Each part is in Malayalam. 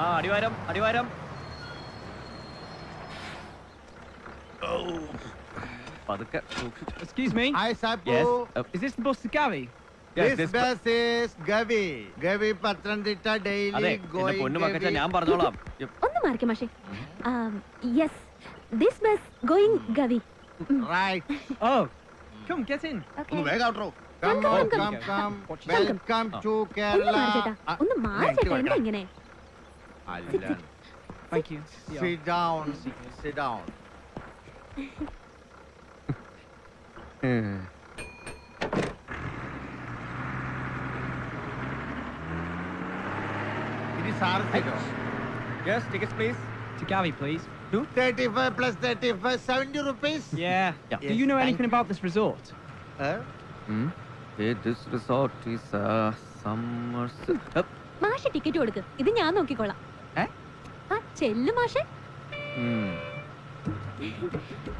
ആ അടിവാരം അടിവാരം പതുക്കെ സൂക്ഷിച്ച്. Hi. Yes. Uh, this the bus to Gavi? yes, This this- bus is Gavi. Gavi Patranditta അതെ daily എന്റെ going പൊന്നു മക്കച്ച Gavi. ഞാൻ പറഞ്ഞോളാം. ഒന്ന് മാറിക്ക മാഷേ yes this bus going Gavi Right. Oh, come get in. ഒന്ന് വേഗം Come come, come. come, come. Watch Come, Welcome to ഒന്ന് Kerala. മാറി ചേട്ടാ Ah, ഒന്ന് മാറി എനിക്ക് ചേട്ടാ എന്താ കൊടുക്കാം. ഇങ്ങനെ അല്ല. Thank you. Sit down. Sit down. It is our figure. Yes, tickets please. To Gavi, please. 35 plus 35, 70 rupees. Yeah. Yeah. Do you know Yes, anything thank about this resort? Huh? Hmm? Okay, this resort is uh, summer. Up. മാഷെ ടിക്കറ്റ് കൊടുക്ക് ഇത് ഞാൻ നോക്കിക്കോളാം ഏ? ആ ചെല്ലു മാഷെ Hmm.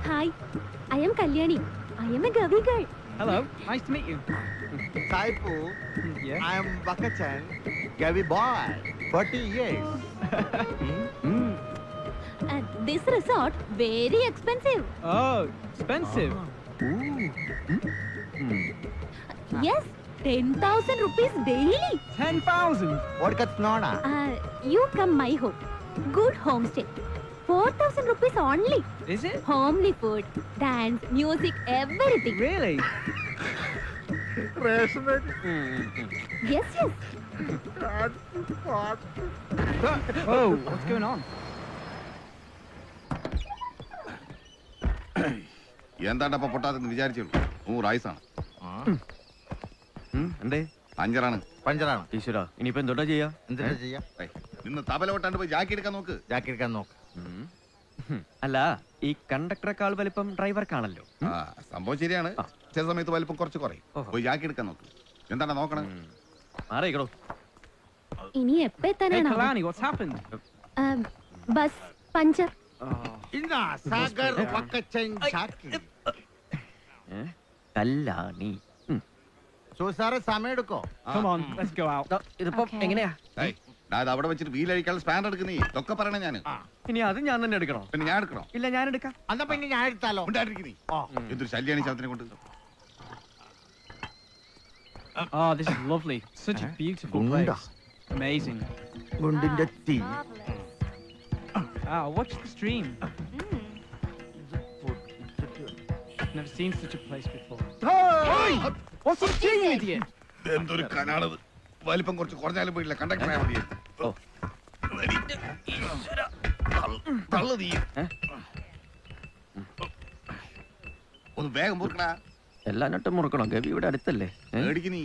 Hi I am Kalyani I am a Gavi girl Hello. Nice to meet you. Saipu, Yeah. I am Bakachan, Gavi boy, 40 years. Hmm. This resort very expensive Oh, expensive. Hmm. Yes ten thousand rupees daily Ten thousand. What cuts nona? You come my home Good home stay four thousand rupees only Is it? Homely food dance music everything Really? Yes yes Oh, what's going on? എന്താണ്ടപ്പ പൊട്ടാത്തെന്ന് വിചാരിച്ചുള്ളൂ നൂറ് ആയുസാണ് Hmm. എന്തേ അഞ്ചറാണ് പഞ്ചറാണ് ഈശ്വര ഇനിയിപ്പോ എന്തോട്ടാ ചെയ്യാ എന്തിനാ ചെയ്യാ ഏയ്, നിന്ന് തബല കൊട്ടാണ്ട് പോയി ജാക്കി എടുക്കാൻ നോക്ക്. ജാക്കി എടുക്കാൻ നോക്ക്. അല്ല ഈ കണ്ടക്ടറെക്കാൾ വലിപ്പം ഡ്രൈവർക്കാണല്ലോ. ആ സംഭവം ശരിയാണ്. ചില സമയത്ത് വലിപ്പം കുറച്ച് കുറയും. പോയി ജാക്കി എടുക്കാൻ നോക്ക്. എന്താണ് നോക്കണം? മാറിയോ ഇനി എപ്പോ എത്താനാണോ ബസ് പഞ്ചർ. ഇന്ന സാഗർ? കല്ലാണി. സമയം എടുക്കോ? ഇതിപ്പോ എങ്ങനെയാ? ഇത് അവിടെ വെച്ചിട്ട് വീലഴിക്കാനുള്ള സ്പാൻ എടുക്കുന്നേ ഇതൊക്കെ പറയണേ ഞാൻ ഇനി അത് ഞാൻ തന്നെ എടുക്കണോ പിന്നെ ഞാൻ എടുക്കണോ ഇല്ല ഞാൻ എടുക്കാം എന്നാ പിന്നെ ഞാൻ എടുത്താലോ ഉണ്ടായിരിക്കുന്നേ ഓ എന്തൊരു ശല്യാണ് ശബ്ദത്തിനെ കൊണ്ട് Oh, this is lovely. Such a beautiful Gunda. place. Amazing. ഗുണ്ടിന്റെ തീ Ah, watch the stream. Never seen such a place before. Hey! What's he doing, idiot? എന്തൊരു കനാളത് വലിപ്പം കുറച്ച് കുറഞ്ഞാലും പോയില്ല കണ്ടക്ടർ ആയാൽ മതി ഓ. തള്ളു നീ. ഒന്ന് വേഗം മുറുക്കണ. എല്ലാ നട്ടും മുറുക്കണോ? ഗവി ഇവിടെ അടുത്തല്ലേ? മേടിക്ക് നീ.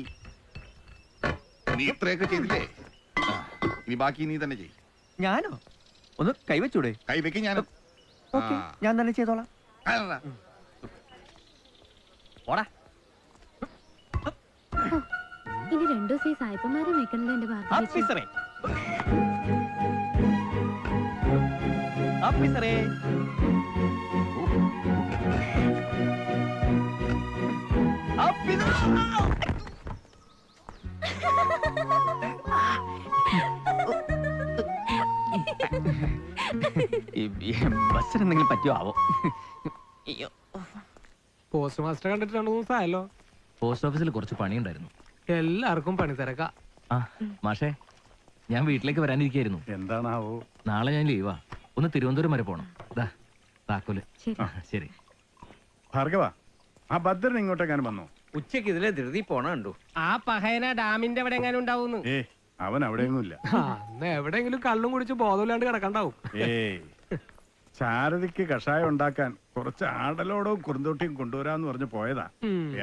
നീ ഇത്രയൊക്കെ ചെയ്തില്ലേ? ഇനി ബാക്കി നീ തന്നെ ചെയ് ഞാനോ? ഒന്ന് കൈവച്ചൂടെ കൈ വെക്ക് ഞാൻ ഓക്കെ. ഞാൻ തന്നെ ചെയ്തോളാം. ഓടാ ഇനി രണ്ടു ദിവസം ഈ സായിപ്പന്മാരെ വെക്കണല്ലോ എന്റെ ഭാഗ്യം ആഫീസറേ ബസ്സിന് എന്തെങ്കിലും പറ്റിയോ ആവോ? അയ്യോ. പോസ്റ്റ് മാസ്റ്റർ കണ്ടിട്ട് രണ്ടു മൂന്ന് ദിവസമായല്ലോ. പോസ്റ്റ് ഓഫീസിൽ കുറച്ച് പണിയുണ്ടായിരുന്നു. എല്ലാവർക്കും പണി തിരക്കാ. ആ മാഷേ ഞാൻ വീട്ടിലേക്ക് വരാനിരിക്കായിരുന്നു. എന്താണാവോ? നാളെ ഞാൻ ലീവാ. ഒന്ന് തിരുവനന്തപുരം വരെ പോണം. ദാ താക്കോൽ. ശരി. ശരി. ഭാർഗവ ആ ഭദ്രൻ ഇങ്ങോട്ടേക്കാൻ വന്നു? ഉച്ചയ്ക്ക് ഇതിലെ ധൃതി പോണ കണ്ടു. ആ പഹയന ഡാമിന്റെ അവിടെ എങ്ങനെ ഉണ്ടാവുന്നു ഏ അവൻ അവിടെയൊന്നും ഇല്ല അന്ന് എവിടെയെങ്കിലും കള്ളും കുടിച്ച് ബോധമില്ലാണ്ട് കിടക്കണ്ടാവും. ഏയ് ചാരതിക്ക് കഷായം ഉണ്ടാക്കാൻ കുറച്ച് ആടലോടവും കുറുന്തോട്ടിയും കൊണ്ടുവരാന്ന് പറഞ്ഞു പോയതാ.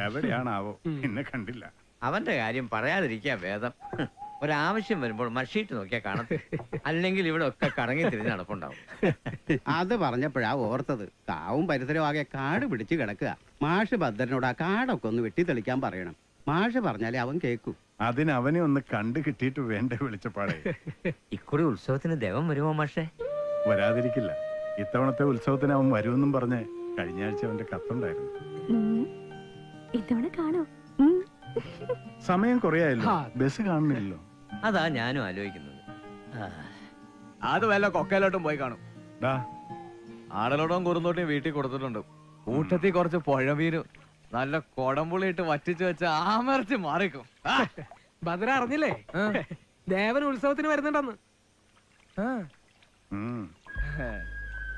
എവിടെയാണാവോ? എന്നെ കണ്ടില്ല. അവന്റെ കാര്യം പറയാതിരിക്കാം വേദം. ഒരാവശ്യം വരുമ്പോൾ മഷീട്ട് നോക്കിയാ കാണാം അല്ലെങ്കിൽ ഇവിടെ ഒക്കെ കറങ്ങി തിരിഞ്ഞ് നടപ്പുണ്ടാവും. അത് പറഞ്ഞപ്പോഴാ ഓർത്തത്. കാവും പരിസരവും ആകെ കാട് പിടിച്ച് കിടക്കുക. മാഷ് ഭദ്രനോട് ആ കാടൊക്കെ ഒന്ന് വെട്ടിത്തെളിക്കാൻ പറയണം. മാഷ് പറഞ്ഞാലേ അവൻ കേക്കൂ. അതിന് അവനെ ഒന്ന് കണ്ടു കിട്ടിയിട്ട് വേണ്ട വിളിച്ചപ്പാടെ. ഇക്കുറി ഉത്സവത്തിന് ദേവം വരുമോ മാഷേ? വരാതിരിക്കില്ല. ഇത്തവണത്തെ ഉത്സവത്തിന് അവൻ വരുമെന്നും പറഞ്ഞ് കഴിഞ്ഞ ആഴ്ച അവന്റെ കത്തുണ്ടായിരുന്നു. ഇത്തവണ കാണോ. സമയം കുറയായല്ലോ. ബസ് കാണുന്നില്ലല്ലോ. അതാ ഞാനും ആലോചിക്കുന്നത്. ആ, അത് വല്ല കൊക്കയിലോട്ടും പോയി കാണും. ആടലോട്ടും കുറുന്തോട്ടിയും വീട്ടിൽ കൊടുത്തിട്ടുണ്ട്. കൂട്ടത്തിൽ കുറച്ച് പുഴവീരും നല്ല കൊടംപുളിയിട്ട് വറ്റിച്ചു വെച്ച ആമർച്ച് മാറിക്കും. ഭദ്ര അറിഞ്ഞില്ലേ? ദേവൻ ഉത്സവത്തിന് വരുന്നുണ്ടെന്ന്. ആ.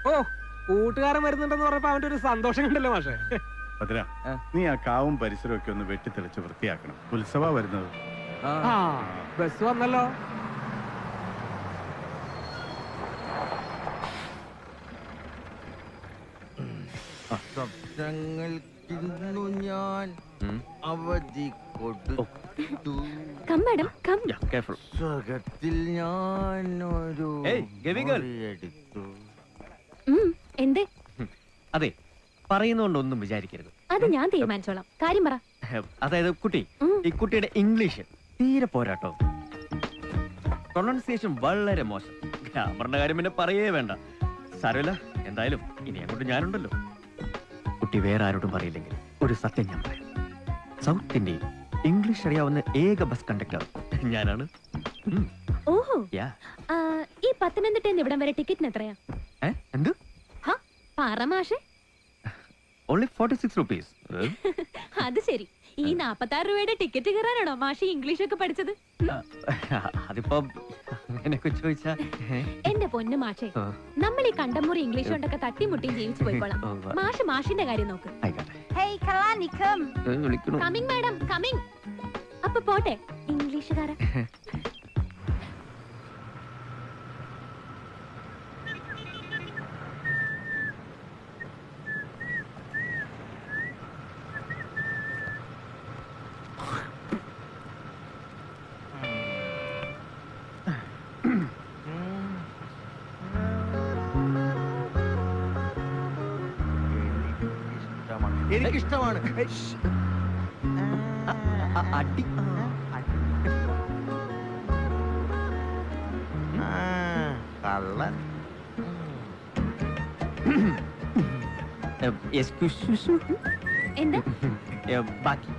ഓ കൂട്ടുകാരൻ വരുന്നുണ്ടെന്ന് പറഞ്ഞപ്പോ അവന്റെ ഒരു സന്തോഷം കണ്ടല്ലോ മാഷെ. ഭദ്ര നീ ആ കാവും പരിസരവും ഒക്കെ ഒന്ന് വെട്ടിത്തെളിച്ച് വൃത്തിയാക്കണം. ഉത്സവ വരുന്നത്. ബസ് വന്നല്ലോ. സ്വപ്നങ്ങൾക്കിന്നു ഞാൻ. അവധി കൊടുത്തു. Come madam come. കെയർഫുൾ സ്വർഗത്തിൽ ഞാൻ ഒരു. എടുത്തു. എന്തേ? അതെ പറയുന്നോണ്ടൊന്നും വിചാരിക്കരുത്. അത് ഞാൻ തീരുമാനിച്ചോളാം. കാര്യം പറ. അതായത് കുട്ടി ഈ കുട്ടിയുടെ ഇംഗ്ലീഷ് തീരെ പോരാട്ടോ. പ്രൊണൗൺസിയേഷൻ വളരെ മോശം. ഗ്രാമറിന്റെ കാര്യം പിന്നെ പറയേ വേണ്ട. സാരമില്ല എന്തായാലും ഇനി അങ്ങോട്ട് ഞാനുണ്ടല്ലോ. കുട്ടി വേറെ ആരോടും പറയില്ലെങ്കിൽ ഒരു സത്യം ഞാൻ പറയാം. സൗത്ത് ഇന്ത്യയിൽ ഇംഗ്ലീഷ് അറിയാവുന്ന ഏക ബസ് കണ്ടക്ടർ ഞാനാണ്. ഓഹോ. ഈ പത്തനംതിട്ടയിൽ നിന്ന് ഇവിടം വരെ ടിക്കറ്റിന് എത്രയാ? എന്ത്? പറ മാഷെ. ഫോർട്ടി സിക്സ് റുപ്പീസ് അത് ശരി. ഈ നാപ്പത്താറ് രൂപയുടെ ടിക്കറ്റ് കയറാനാണോ മാഷി ഇംഗ്ലീഷ് ഒക്കെ പഠിച്ചത് അതിപ്പോ ചോദിച്ചാ എന്റെ പൊന്ന് മാഷേ. നമ്മൾ ഈ കണ്ടമുറി ഇംഗ്ലീഷ് കൊണ്ടൊക്കെ തട്ടിമുട്ടിയും ജീവിച്ചു പോയിക്കോളാം. മാഷ് മാഷിന്റെ കാര്യം നോക്ക്. കമ്മിങ് മാഡം കമ്മിങ് അപ്പൊ പോട്ടെ ഇംഗ്ലീഷുകാരൻ. എനിക്കിഷ്ടമാണ്. അടി. കള്ളൻ. എന്താ? ബാക്കി.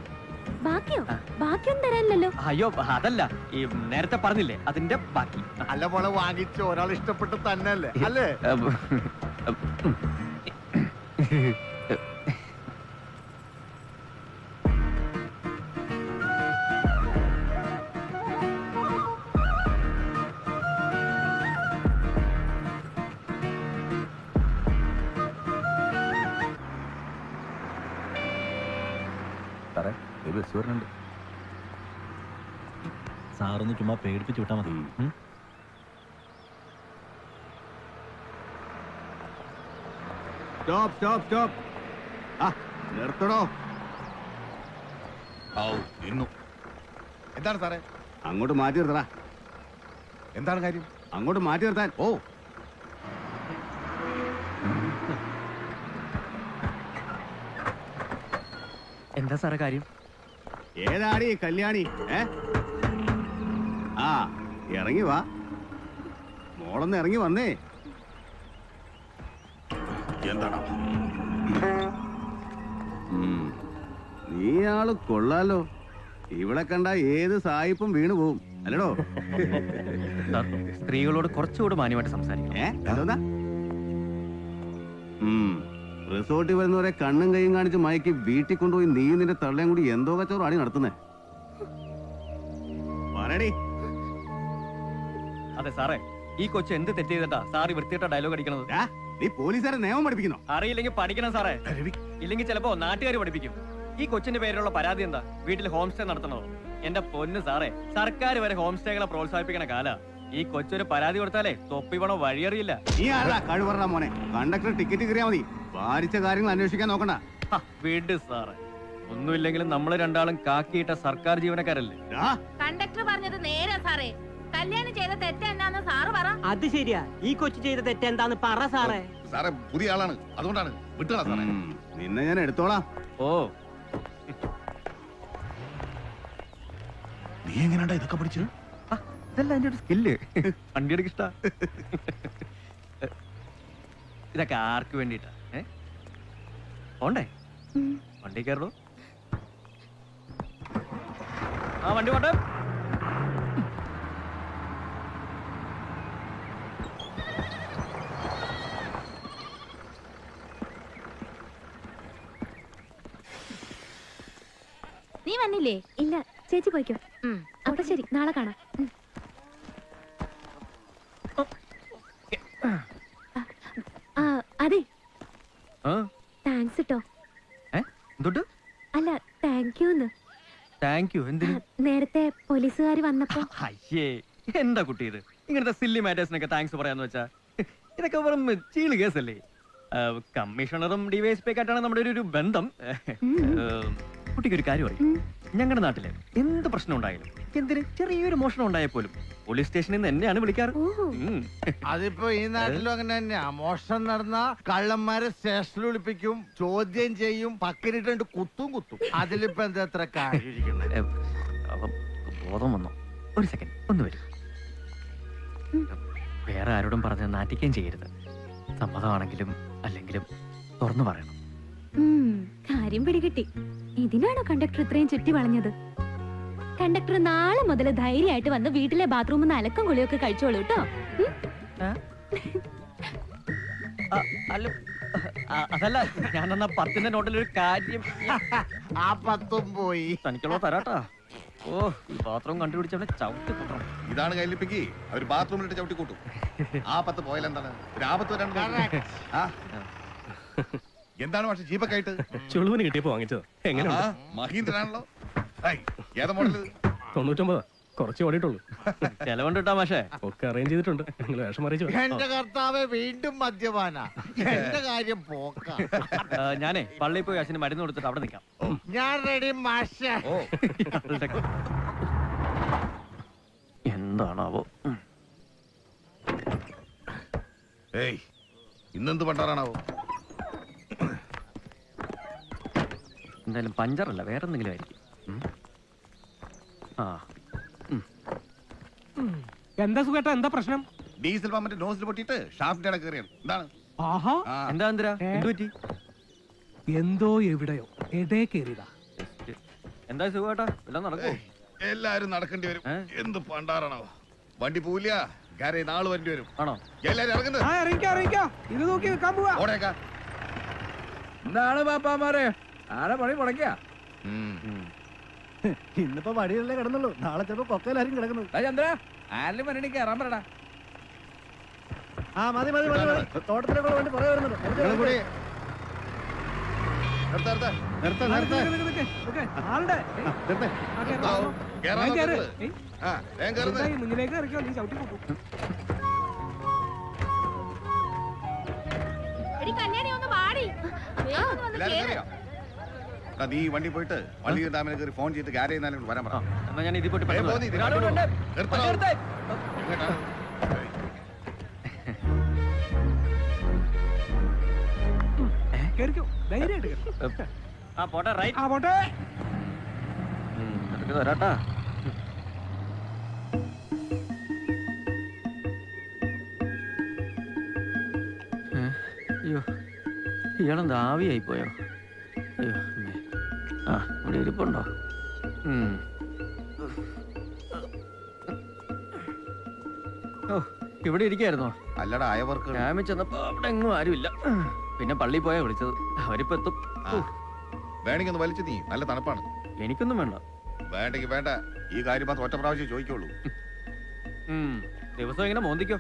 ബാക്കിയോ? ബാക്കിയൊന്നും തരാനില്ലല്ലോ. അയ്യോ അതല്ല. ഈ നേരത്തെ പറഞ്ഞില്ലേ അതിന്റെ ബാക്കി. അല്ല മോളെ വാങ്ങിച്ച് ഒരാൾ ഇഷ്ടപ്പെട്ട് തന്നെ അല്ലേ? ഉം, സാറേ ഒരു ബസ് വരുന്നുണ്ട്. സാറൊന്ന് ചുമ്മാ പേടിപ്പിച്ച് വിട്ടാൽ മതി. Stop stop stop. ആ നിർത്തടോ എന്താണ് സാറേ? അങ്ങോട്ട് മാറ്റി നിർത്തടാ. എന്താണ് കാര്യം? അങ്ങോട്ട് മാറ്റി നിർത്താൻ. ഓ എന്താ സാറേ കാര്യം? ഏതാടി കല്യാണി? ഏ? ആ ഇറങ്ങി വാ. മോളൊന്ന് ഇറങ്ങി വന്നേ. എന്താണ് ഉം. നീ ആൾ കൊള്ളാലോ. ഇവിടെ കണ്ട ഏത് സായിപ്പും വീണു പോവും. അല്ലടോ. സ്ത്രീകളോട് കുറച്ചുകൂടെ മാന്യമായിട്ട് സംസാരിക്കണം. ഏ? റിസോർട്ടിൽ വരുന്നവരെ കണ്ണും കൈയും കാണിച്ച് മയക്കി വീട്ടിൽ കൊണ്ടുപോയി നീ നിന്റെ തള്ളയും കൂടി എന്തോ അടി നടത്തുന്നേ. പറയടി. അതെ സാറേ. ഈ കൊച്ചു എന്ത് തെറ്റ് ചെയ്തിട്ടാ സാർ വൃത്തിയിട്ട ഡയലോഗ് അടിക്കണത്? നീ പോലീസുകാരെ നിയമം പഠിപ്പിക്കുന്നു? അറിയില്ലെങ്കിൽ പഠിക്കണം സാറേ. ഇല്ലെങ്കിൽ ചിലപ്പോ നാട്ടുകാർ പഠിപ്പിക്കും. ഈ കൊച്ചിന്റെ പേരിലുള്ള പരാതി എന്താ? വീട്ടിൽ ഹോം സ്റ്റേ നടത്തണോ എന്റെ പൊന്ന് സാറേ സർക്കാർ വരെ ഹോം സ്റ്റേകളെ പ്രോത്സാഹിപ്പിക്കണ കാല. ഈ കൊച്ചൊരു പരാതി കൊടുത്താലേ തൊപ്പിവണ വഴിയറിയില്ല. നീ ആരാ കഴിവറ മോനെ. കണ്ടക്ടർ ടിക്കറ്റ് കയറിയാ മതി. ഭാരിച്ച കാര്യങ്ങൾ അന്വേഷിക്കാൻ നോക്കണ്ട. വീട് വിട് സാറേ. ഒന്നുമില്ലെങ്കിലും നമ്മൾ രണ്ടാളും കാക്കിയിട്ട സർക്കാർ ജീവനക്കാരല്ലേ? കണ്ടക്ടർ പറഞ്ഞത് നേരാ സാറേ. കല്യാണം ചെയ്ത തെറ്റെന്താന്ന് സാറ് പറ. അത് ശരിയാ. ഈ കൊച്ചു ചെയ്ത തെറ്റെന്താന്ന് പറ സാറേ. സാറേ പുതിയ ആളാണ്. അതുകൊണ്ടാണ് വിട്ടുകളാ സാറേ. നിന്നെ ഞാൻ എടുത്തോളാം. ഓ. നീ എങ്ങനെയാണ്ടാ ഇതൊക്കെ പഠിച്ചു ഇതെല്ലാം എന്റെ ഒരു സ്കില്ല്. വണ്ടിയുടെ ഇഷ്ട. ഇതൊക്കെ ആർക്ക് വേണ്ടിട്ടാ പോണ്ടേ? വണ്ടി കയറു ആ വണ്ടി പോട്ടെ. നീ വന്നില്ലേ? ഇല്ല ചേച്ചി പോയിക്കോ. അപ്പൊ ശരി നാളെ കാണാം. താങ്ക് യു എന്തിന്? നേരത്തെ പോലീസുകാർ വന്നപ്പോ അയ്യേ എന്താ കുട്ടി ഇത്? ഇങ്ങനത്തെ സില്ലി മാറ്റേഴ്സിനൊക്കെ താങ്ക്സ് പറയാന്ന് വെച്ചാ. ഇതൊക്കെ വെറും ചീൾ കേസല്ലേ? കമ്മീഷണറും ഡിവൈഎസ്പി ആയിട്ടാണ് നമ്മുടെ ഒരു- ബന്ധം. കുട്ടിക്ക് ഒരു കാര്യം അറിയും? ഞങ്ങളുടെ നാട്ടിൽ എന്ത് പ്രശ്നം ഉണ്ടായാലും എന്തിന് ചെറിയൊരു മോഷണം ഉണ്ടായാൽ പോലും പോലീസ് സ്റ്റേഷനിൽ നിന്ന് എന്നെയാണ് വിളിക്കാറ്. ഉം. അതിപ്പോ ഈ നാട്ടിലും അങ്ങനെ തന്നെയാ. മോഷണം നടന്ന കള്ളന്മാരെ സ്റ്റേഷനിൽ വിളിപ്പിക്കും ചോദ്യം ചെയ്യും പക്കിനിട്ടുണ്ട് കുത്തും കുത്തും. അതിലിപ്പോ എന്താ എത്ര കാര്യം ഏ, അപ്പം ബോധം വന്നോ? ഒരു സെക്കൻഡ് ഒന്ന് വരും. വേറെ ആരോടും പറഞ്ഞ് നാറ്റിക്കുകയും ചെയ്യരുത്. സമ്മതമാണെങ്കിലും അല്ലെങ്കിലും തുറന്നു പറയണം. കാര്യം പിടികിട്ടി. ഇതിനാണോ കണ്ടക്ടർ ഇത്രയും ചുറ്റി വളഞ്ഞത്? കണ്ടക്ടർ നാളെ മുതൽ ധൈര്യമായിട്ട് വന്ന് വീട്ടിലെ ബാത്റൂമിൽ നിന്ന് അലക്കം കുളിയൊക്കെ കഴിച്ചോളൂ കേട്ടോ. അതല്ല ഞാൻ എന്നാ പത്തിന്റെ നോട്ടിൽ ഒരു കാര്യം ആ പത്തും പോയി. തനിക്കുള്ള തരാട്ടാ. ഓ ഈ ബാത്റൂം കണ്ടുപിടിച്ചവനെ ചവിട്ടി കൊണ്ടണം ഇതാണ് കയ്യിലിപ്പിക്ക്. അവർ ബാത്റൂമിലിട്ട് ചവിട്ടി കൂട്ടും ആ പത്ത് പോയാലെന്താണ്? ഒരു ആപത്ത് വരാൻ ആ. എന്താണ് പക്ഷെ ജീപ്പൊക്കെ ആയിട്ട് ചുളുവിന് കിട്ടിയപ്പോ വാങ്ങിച്ചത്. എങ്ങനെയുണ്ട്? മഹീന്ദ്രാണല്ലോ മഹീന്ദ്രനാണല്ലോ. ഐ, ഏതാ മോഡൽ? തൊണ്ണൂറ്റൊമ്പതാ. കുറച്ച് ഓടിയിട്ടുള്ളൂ. ചെലവുണ്ട് കേട്ടോ മാഷേ? ഒക്കെ അറേഞ്ച് ചെയ്തിട്ടുണ്ട്. നിങ്ങൾ വേഷം അറിയിച്ചു എന്റെ കർത്താവ് വീണ്ടും മദ്യപാന. എന്റെ കാര്യം പോക്ക. ആ, ഞാനേ പള്ളിയിൽ പോയി അച്ഛന് മരുന്ന് കൊടുത്തിട്ട് അവിടെ നിൽക്കാം ഞാൻ റെഡി മാഷ. ഇയാളുടെ- എന്താണാവോ. ഏയ് ഇന്നെന്ത് പണ്ടാറാണാവോ? എന്തായാലും പഞ്ചറല്ല വേറെ എന്തെങ്കിലും ആയിരിക്കും ആ. എന്താ സുഖേട്ടാ? എന്താ പ്രശ്നം? ഡീസൽ പമ്പിന്റെ നോസിൽ പൊട്ടിട്ട് ഷാഫ്റ്റ് ഇടയിൽ കയറിയാണ് എന്താണ്? ആഹാ. എന്താ അന്തരാ? എന്ത് പറ്റി? എന്തോ എവിടെയോ. എടേ കേറിയതാ എന്താ സുഖേട്ടാ? എല്ലാം നടക്കോ എല്ലാരും നടക്കേണ്ടി വരും. എന്ത് പണ്ടാറാണോ? വണ്ടി പോവില്ല കാര്യം നാൾ വണ്ടി വരും. ആണോ? എല്ലാരും ഇറങ്ങുന്നത്. ആ ഇറങ്ങിക്കോ ഇറങ്ങിക്കോ. ഇത് നോക്കി നിൽക്കാൻ പോവാ. ഓടേക്കാ എന്താണ് പാപ്പാമാരെ? ആരെ പണി മുടക്കിയാ? ഇന്നിപ്പോ വടിയല്ലേ കിടന്നുള്ളൂ. നാളെ ചിലപ്പോ കൊക്കയിലാരും കിടക്കുന്നു ചന്ദ്ര ആരിലും വരണി കയറാൻ പറടാ ആ മതി മതി മതി മതി. കൂടെ. വേണ്ടി കുറെ വരുന്നുണ്ട് മുന്നിലേക്ക് ഇറക്കിയോ നീ ചവിട്ടി പോകും എടി കല്യാണി ഒന്ന് പാടി വേഗം ഒന്ന് വന്ന് എല്ലാരും കേറ്. കയറിയോ എടാ, നീ വണ്ടി പോയിട്ട് വള്ളി ഡാമിൽ കയറി ഫോൺ ചെയ്തിട്ട് ഗാരേജ് എന്നാലും വരാൻ പറ. എന്നാ ഞാൻ ഇതിൽ പോയിട്ട് പെട്ടെന്ന് വരാം. കേറിക്കോ. ധൈര്യമായിട്ട്. ആ പോട്ടെ റൈറ്റ് ആ പോട്ടെ. ഏ, അയ്യോ ഇയാളെന്താ ആവിയായി പോയോ അയ്യോ. ആ ഇവിടെ ഇരിപ്പുണ്ടോ? ഓ ഇവിടെ ഇരിക്കായിരുന്നോ? അല്ലടാ അയവർക്ക് ഞാൻ ചെന്നപ്പോ അവിടെ എങ്ങും ആരുമില്ല. പിന്നെ പള്ളി പോയാ വിളിച്ചത്. അവരിപ്പോ എത്തും വേണമെങ്കിൽ ഒന്ന് വലിച്ചു നീ. നല്ല തണുപ്പാണ്. എനിക്കൊന്നും വേണ്ട. വേണ്ടെങ്കിൽ വേണ്ട. ഈ കാര്യം മാത്രം ഒറ്റ പ്രാവശ്യം ചോദിക്കുള്ളൂ. ദിവസം ഇങ്ങനെ മോന്തിക്കോ?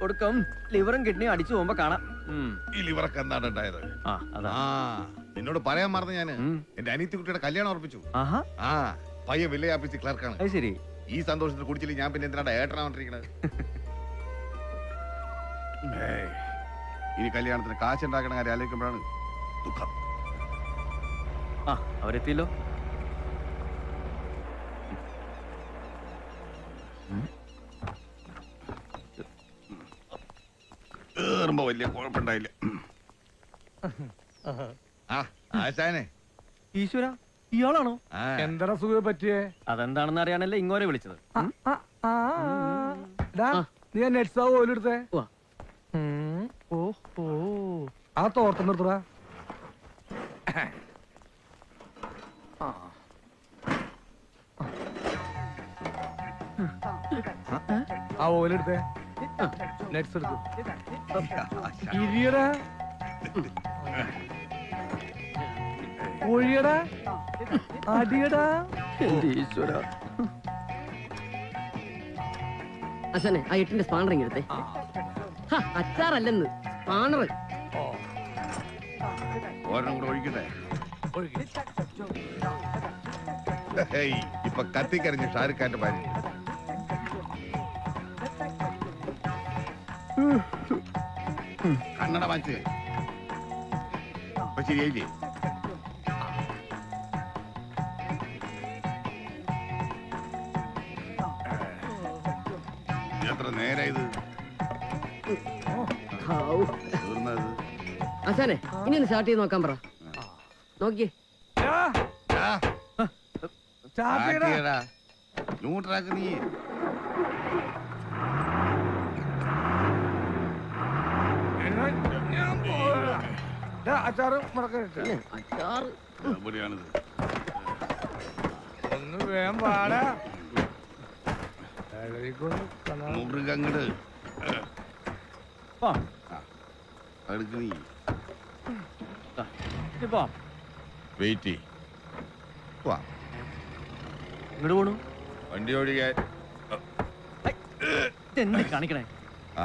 കൊടുക്കും. ലിവറും കിഡ്നിയും അടിച്ചു പോകുമ്പോ കാണാം. ഈ ലിവറൊക്കെ എന്താണ് ഉണ്ടായത്? ആ അതാ. ആ. നിന്നോട് പറയാൻ മറന്നു ഞാൻ. എന്റെ അനിയത്തി കുട്ടിയുടെ കല്യാണം ഉറപ്പിച്ചു. ആഹാ. ആ പയ്യ വില്ലേജ് ഓഫീസിൽ ക്ലർക്കാണ്. ശരി. ഈ സന്തോഷത്തിൽ കുടിച്ചില്ല ഞാൻ പിന്നെ എന്തിനാണ് ഏട്ടനാണ്ടിരിക്കണത് ഇനി കല്യാണത്തിന് കാശുണ്ടാക്കണ കാര്യം ആലോചിക്കുമ്പോഴാണ് ദുഃഖം. ആ അവരെത്തിയല്ലോ. വലിയ കുഴപ്പമുണ്ടായില്ല. ആശാനെ ഈശ്വര ഇയാളാണോ? ആ. എന്താ സുഖം പറ്റിയേ? അതെന്താണെന്ന് അറിയാനല്ലേ ഇങ്ങോരെ വിളിച്ചത്. നീ നെറ്റ്സ് ആവോ ഓലെടുത്തേ. ഓഹോ ആ തോട്ടം നിർത്തടാ. ആ. ഓലെടുത്തേ നെറ്റ്സ് എടുത്തു. ഇരിയടാ. ഒഴിയടാ അടിയടാ. അച്ഛനെ ആ എട്ടിന്റെ സ്പാണർ എടുത്തേ. ഹ, അച്ചാറല്ലെന്ന്. സ്പാണർ ഒരെണ്ണം കൂടെ ഒഴിക്കട്ടെ? ഇപ്പൊ കത്തിക്കരിഞ്ഞ് ഷാരുഖ് ഖാന്റെ ഭാര്യ കണ്ണട വാച്ച് ഇപ്പൊ ശരിയായില്ലേ? എത്ര നേരെ ഇത് തീർന്നത് അച്ഛനെ ഇനി ഒന്ന് സ്റ്റാർട്ട് ചെയ്ത് നോക്കാൻ പറ. നോക്കിയേ. ആട്ടിയടാ. ന്യൂട്രാക്ക് നീ. അച്ചാറ് മുടക്കിട്ട് എവിടെയാണിത്? ഒന്ന് വേഗം പാടാ. വെയിറ്റ്. ഇങ്ങോട്ട് പോണു. വണ്ടി ഓടിക്കാൻ എന്ത് കാണിക്കണേ? ആ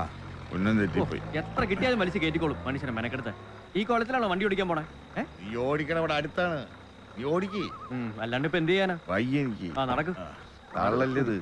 ഉന്നം തെറ്റിപ്പോയി എത്ര കിട്ടിയാലും വലിച്ചു കയറ്റിക്കോളും മനുഷ്യനെ മെനക്കെടുത്ത്. ഈ കോളത്തിലാണോ വണ്ടി ഓടിക്കാൻ പോണേ? നീ ഓടിക്കണ ഇവിടെ അടുത്താണ്. നീ ഓടിക്ക്. അല്ലാണ്ട് ഇപ്പൊ എന്ത് ചെയ്യാനാ? വയ്യ എനിക്ക്. ആ നടക്ക്. തള്ളല്ലത്.